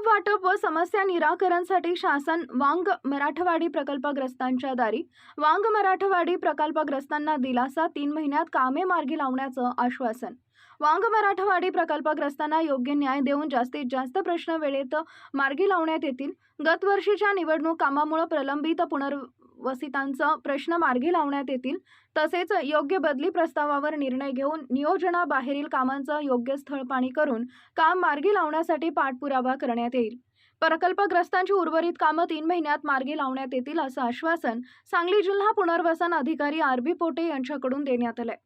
वाटप व समस्या निराकरणसाठी शासन वांग मराठवाडी प्रकल्पग्रस्तांच्या दारी. वांग मराठवाडी प्रकल्पग्रस्तांना दिलासा तीन महिन्यात कामे मार्गी लावण्याचं आश्वासन. वांग मराठवाडी प्रकल्पग्रस्तांना योग्य न्याय देऊन जास्तीत जास्त प्रश्न वेळेत मार्गी लावण्यात येतील. गतवर्षीच्या निवडणूक कामामुळे प्रलंबित पुनर् वसितांचा प्रश्न मार्गी लावण्यात येतील. तसेच योग्य बदली प्रस्तावावर निर्णय घेऊन नियोजनाबाहेरील कामांचं योग्य स्थळपाणी करून काम मार्गी लावण्यासाठी पाठपुरावा करण्यात येईल. प्रकल्पग्रस्तांची उर्वरित कामं तीन महिन्यात मार्गी लावण्यात येतील असं आश्वासन सांगली जिल्हा पुनर्वसन अधिकारी आर बी पोटे यांच्याकडून देण्यात आलंय.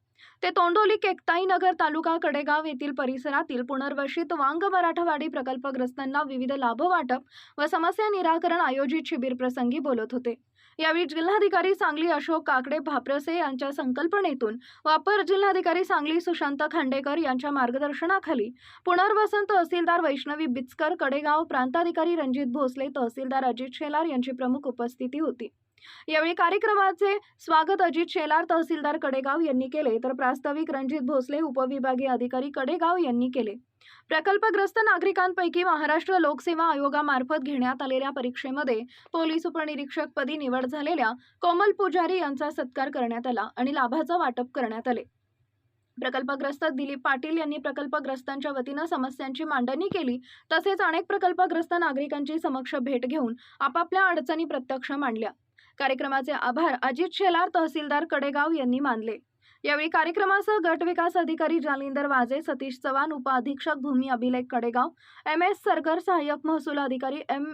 ते तोंडोली केकताई नगर तालुका कडेगाव येथील परिसरातील पुनर्वसित वांग मराठवाडी प्रकल्पग्रस्तांना विविध लाभ वाटप व समस्या निराकरण आयोजित शिबिर प्रसंगी बोलत होते. यावेळी जिल्हाधिकारी सांगली अशोक काकडे भाप्रसे यांच्या संकल्पनेतून वापर जिल्हाधिकारी सांगली सुशांत खांडेकर यांच्या मार्गदर्शनाखाली पुनर्वसन तहसीलदार वैष्णवी बिचकर कडेगाव प्रांताधिकारी रणजित भोसले तहसीलदार अजित शेलार यांची प्रमुख उपस्थिती होती. यावेळी कार्यक्रमाचे स्वागत अजित शेलार तहसीलदार कडेगाव यांनी केले. तर प्रास्ताविक रणजित भोसले उपविभागीय अधिकारी कडेगाव यांनी केले. प्रकल्पग्रस्त नागरिकांपैकी महाराष्ट्र लोकसेवा आयोगामार्फत घेण्यात आलेल्या परीक्षेमध्ये पोलीस उपनिरीक्षक पदी निवड झालेल्या कोमल पुजारी यांचा सत्कार करण्यात आला आणि लाभाचं वाटप करण्यात आले. प्रकल्पग्रस्त दिलीप पाटील यांनी प्रकल्पग्रस्तांच्या वतीनं समस्यांची मांडणी केली. तसेच अनेक प्रकल्पग्रस्त नागरिकांची समक्ष भेट घेऊन आपापल्या अडचणी प्रत्यक्ष मांडल्या. कार्यक्रमाचे आभार अजित शेलार तहसीलदार कडेगाव यांनी मानले. यावेळी कार्यक्रमासह गट विकास अधिकारी जालिंदर वाजे सतीश चव्हाण उपअधीक्षक भूमी अभिलेख कडेगाव एम एस सरगर सहाय्यक महसूल अधिकारी एम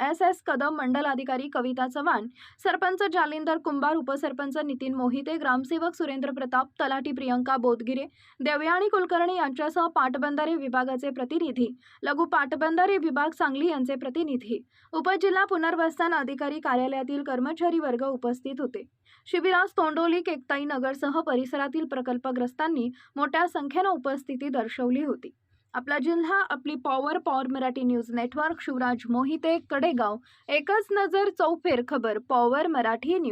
एस. एस. कदम मंडल अधिकारी कविता चव्हाण सरपंच जालिंदर कुंभार उपसरपंच नितीन मोहिते ग्रामसेवक सुरेंद्र प्रताप तलाठी प्रियंका बोधगिरे देवयाणी कुलकर्णी यांच्यासह पाटबंधारे विभागाचे प्रतिनिधी लघु पाटबंधारे विभाग सांगली यांचे प्रतिनिधी उपजिल्हा पुनर्वसन अधिकारी कार्यालयातील कर्मचारी वर्ग उपस्थित होते. शिबिरास तोंडोली केकताई नगरसह परिसरातील प्रकल्पग्रस्तांनी मोठ्या संख्येनं उपस्थिती दर्शवली होती. आपला जिल्हा आपली power power Marathi news network Shivraj Mohite Kadegaon. एकच नजर चौफेर खबर पॉवर मराठी न्यूज